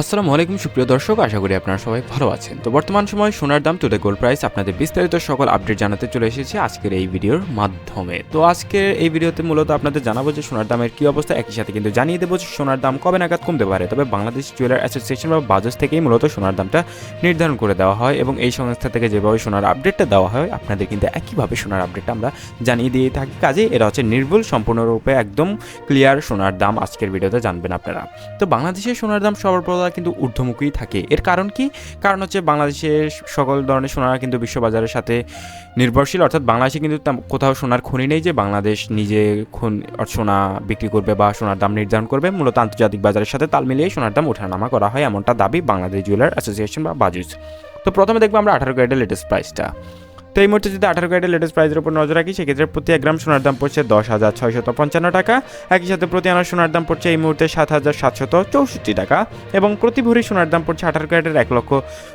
আসসালামু আলাইকুম, সুপ্রিয় দর্শক, আশা করি আপনারা সবাই ভালো আছেন। তো বর্তমান সময় সোনার দাম টুডে গোল্ড প্রাইস আপনাদের বিস্তারিত সকল আপডেট জানাতে চলে এসেছি আজকের এই ভিডিওর মাধ্যমে। তো আজকের এই ভিডিওতে মূলত আপনাদের জানাব যে সোনার দামের কি অবস্থা, একই সাথে কিন্তু জানিয়ে দেবো যে সোনার দাম কবে নাগাদ কমতে পারে। তবে বাংলাদেশ জুয়েলার অ্যাসোসিয়েশন বা বাজাজ থেকেই মূলত সোনার দামটা নির্ধারণ করে দেওয়া হয় এবং এই সংস্থা থেকে যেভাবে সোনার আপডেটটা দেওয়া হয়, আপনাদের কিন্তু একইভাবে সোনার আপডেটটা আমরা জানিয়ে দিয়ে থাকি। কাজে এটা হচ্ছে নির্ভুল, সম্পূর্ণরূপে একদম ক্লিয়ার সোনার দাম আজকের ভিডিওতে জানবেন আপনারা। তো বাংলাদেশের সোনার দাম সর্বপ্রদা কিন্তু ঊর্ধ্বমুখী থাকে। এর কারণ কি? কারণ হচ্ছে বাংলাদেশের সকল ধরনের সোনারা কিন্তু বিশ্ববাজারের সাথে নির্ভরশীল। অর্থাৎ বাংলাদেশে কিন্তু কোথাও সোনার খনি নেই যে বাংলাদেশ নিজে খুন সোনা বিক্রি করবে বা সোনার দাম নির্ধারণ করবে। মূলত আন্তর্জাতিক বাজারের সাথে তাল মিলিয়ে সোনার দাম ওঠানামা করা হয় এমনটা দাবি বাংলাদেশ জুয়েলার অ্যাসোসিয়েশন বা বাজুস তো প্রথমে দেখব আমরা আঠারো গ্রেডের লেটেস্ট প্রাইসটা তো এই মুহূর্তে যদি আঠারো ক্যারেটের লেটেস্ট প্রাইসের উপর নজর রাখি, সেক্ষেত্রে প্রতি এক গ্রাম সোনার দাম পড়ছে দশ হাজার ছয়শত পঞ্চান্ন টাকা। একই সাথে প্রতি আনা সোনার দাম পড়ছে এই মুহূর্তে সাত হাজার সাতশত চৌষট্টি টাকা এবং প্রতি ভরি সোনার দাম পড়ছে আঠারো ক্যারেটের এক লক্ষ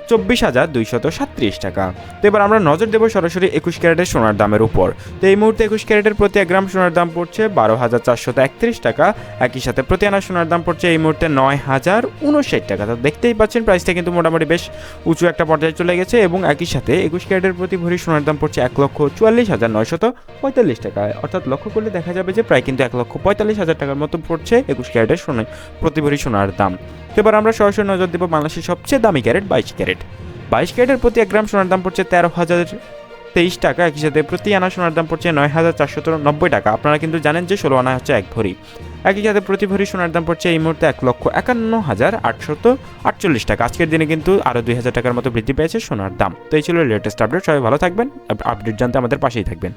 চব্বিশ হাজার দুইশত সাতত্রিশ টাকা। তো এবার আমরা নজর দেবো সরাসরি একুশ ক্যারেটের সোনার দামের উপর। তো এই মুহূর্তে একুশ ক্যারেটের প্রতি এক গ্রাম সোনার দাম পড়ছে বারো হাজার চারশত একত্রিশ টাকা। একই সাথে প্রতি আনা সোনার দাম পড়ছে এই মুহূর্তে নয় হাজার উনষাট টাকা। তো দেখতেই পাচ্ছেন প্রাইসটা কিন্তু মোটামুটি বেশ উঁচু একটা পর্যায়ে চলে গেছে এবং একই সাথে একুশ ক্যারেটের প্রতি ভরি সোনার দাম পড়ছে এক লক্ষ চুয়াল্লিশ হাজার নয়শত পঁয়তাল্লিশ টাকা অর্থাৎ লক্ষ্য করলে দেখা যাবে যে প্রায় কিন্তু এক লক্ষ পঁয়তাল্লিশ হাজার টাকার মতো পড়ছে একুশ ক্যারেটের সোনা প্রতি ভরি সোনার দাম। এবার আমরা সরাসরি নজর দেবো বাংলাদেশের সবচেয়ে দামি ক্যারেট বাইশ ক্যারেট। বাইশ ক্যারেটের প্রতি এক গ্রাম সোনার দাম পড়ছে তেরো হাজার তেইশ টাকা, একই সাথে প্রতি আনা সোনার দাম পড়ছে নয় হাজার চারশো নব্বই টাকা। আপনারা কিন্তু জানেন যে ষোলো আনা হচ্ছে এক ভরি। একই সাথে প্রতি ভরি সোনার দাম পড়ছে এই মুহূর্তে এক লক্ষ একান্ন হাজার আটশত আটচল্লিশ টাকা। আজকের দিনে কিন্তু আরও দুই হাজার টাকার মতো বৃদ্ধি পেয়েছে সোনার দাম। তো এই ছিল লেটেস্ট আপডেট। সবাই ভালো থাকবেন। আপডেট জানতে আমাদের পাশেই থাকবেন।